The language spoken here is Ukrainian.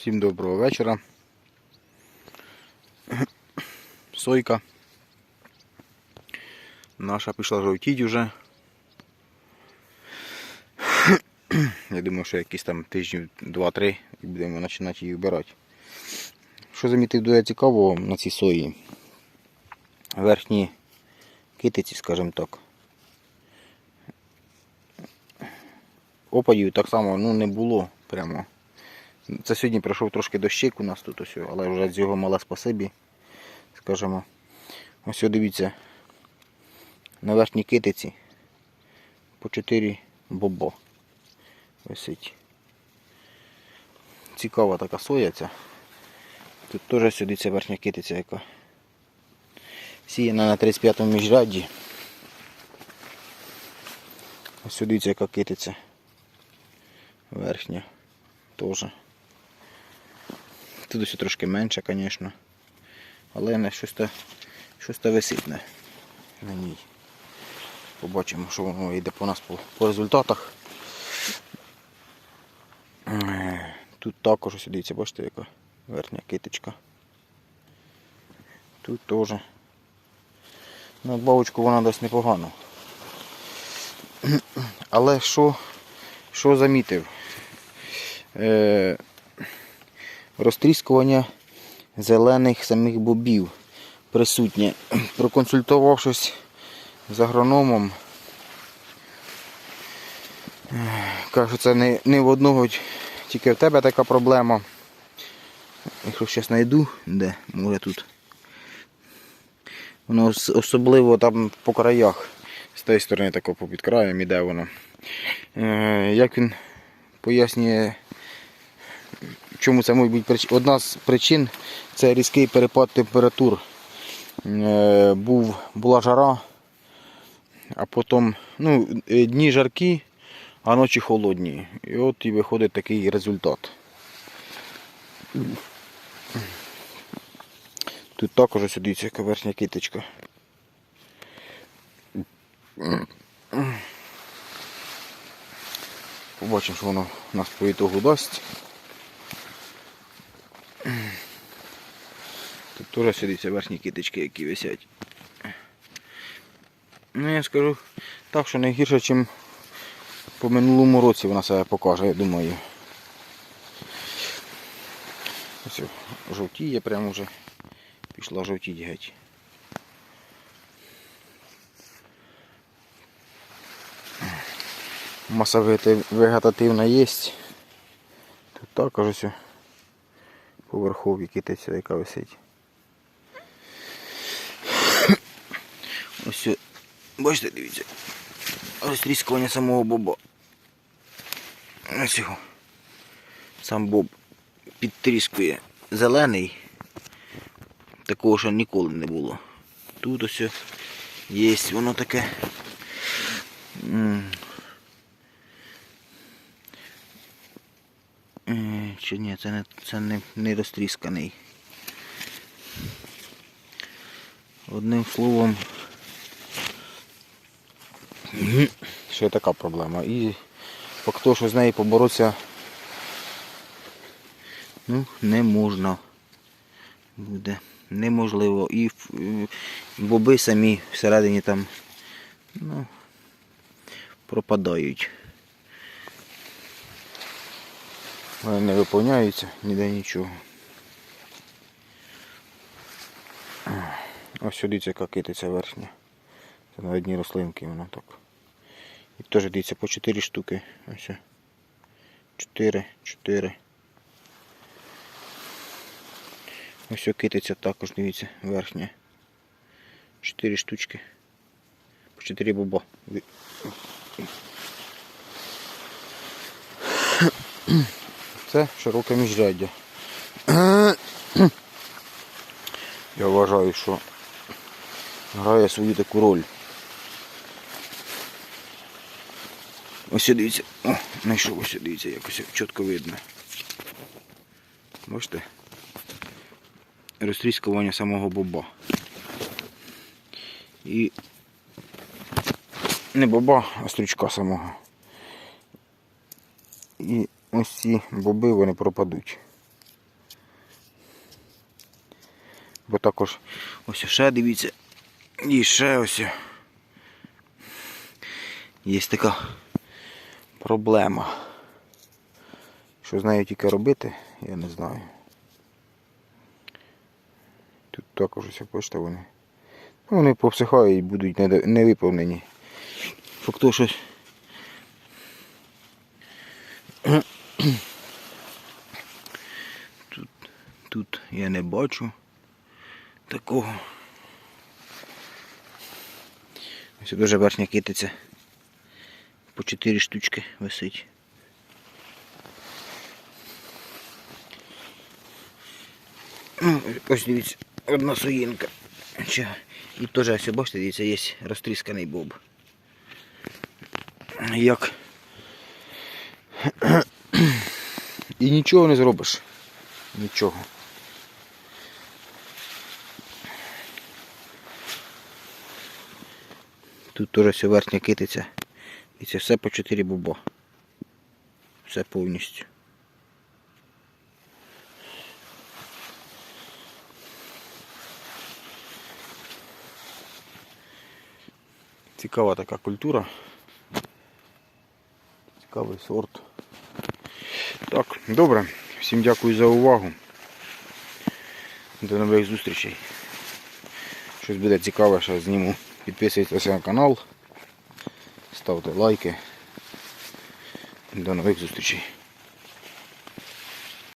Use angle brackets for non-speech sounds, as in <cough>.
Всім доброго вечора. Сойка. Наша пішла жовтіть уже. Я думаю, що якісь там тижнів 2-3 і будемо починати її вбирати. Що замітив дуже цікавого на цій сої? Верхні китиці, скажімо так. Опадів так само ну, не було прямо. Це сьогодні пройшов трошки дощик у нас тут ось, але вже з його мале спасибі, скажімо. Ось дивіться, на верхній китиці по 4 бобо висить. Цікава така соя ця. Тут теж сюди ця верхня китиця яка. Сіяна на 35-му міжрядді. Ось сюди ця яка китиця. Верхня теж. Тут ось трошки менше, звісно. Але щось висить на, ній. Побачимо, що воно йде по нас по, результатах. Тут також ось дивіться, бачите, яка верхня китичка. Тут теж. Ну, бабочку вона дасть непогано. Але що, що замітив? Е, розтріскування зелених самих бобів присутнє. <clears throat> Проконсультувавшись з агрономом, кажу, це не, не в одного тільки в тебе така проблема. Якщо зараз знайду, де, може тут. Воно особливо там по краях. З тієї сторони тако попід краєм іде воно. Е, як він пояснює, чому це може бути причин. Одна з причин це різкий перепад температур. Е, був, була жара, а потім ну, е, дні жаркі, а ночі холодні. І от і виходить такий результат. Тут також ось дивіться, верхня киточка. Побачимо, що воно нас по дасть. Тут теж сидиться верхні киточки, які висять. Ну я скажу так, що не гірше, ніж по минулому році вона себе покаже, я думаю. Ось жовтіє прямо вже. Пішла жовтіть геть. Маса вегетативна є. Тут також ось поверхові китиця, яка висить. Ось, бачите, дивіться. Розтріскування самого боба. Ось його. Сам боб підтріскує зелений. Такого ще ніколи не було. Тут ось є воно таке. м, е, Чи ні, це не, це не, не розтрісканий. Одним словом, <clears throat> ще така проблема. І поки що з нею поборотися ну, не можна буде неможливо. І е, боби самі всередині там ну, пропадають. Вони не виповняються ніде нічого. Ось сюди ця китиця верхня. Це на одній рослинки воно так. І теж дивіться по 4 штуки. Ось. 4, 4. Ось китиця також, дивіться, верхня. Чотири штучки. По чотири боба. Це широке міжряддя. Я вважаю, що грає свою таку роль. Ось дивіться. О, знайшов ось дивіться, якось чітко видно. Бачите? розтріскування самого боба. І не боба, а стручка самого. І ось ці боби вони пропадуть. Бо також ось ще дивіться. І ще ось. Є така проблема. Що з нею тільки робити, я не знаю. Тут також ось бачите вони. Вони повсихають і будуть не виповнені. Факто щось. Тут я не бачу такого. Ось дуже верхня китиця. По 4 штучки висить. Ну, Ось дивіться, одна соїнка. І теж ось бачите, дивіться, є розтрісканий боб. Як. І нічого не зробиш. Нічого. Тут теж все верхня китиця. І це все по 4 боба. Все повністю. Цікава така культура. Цікавий сорт. Так, добре. Всім дякую за увагу. До нових зустрічей. Щось буде цікаве, що зніму. Підписуйтесь на канал, ставте лайки. До нових зустрічей.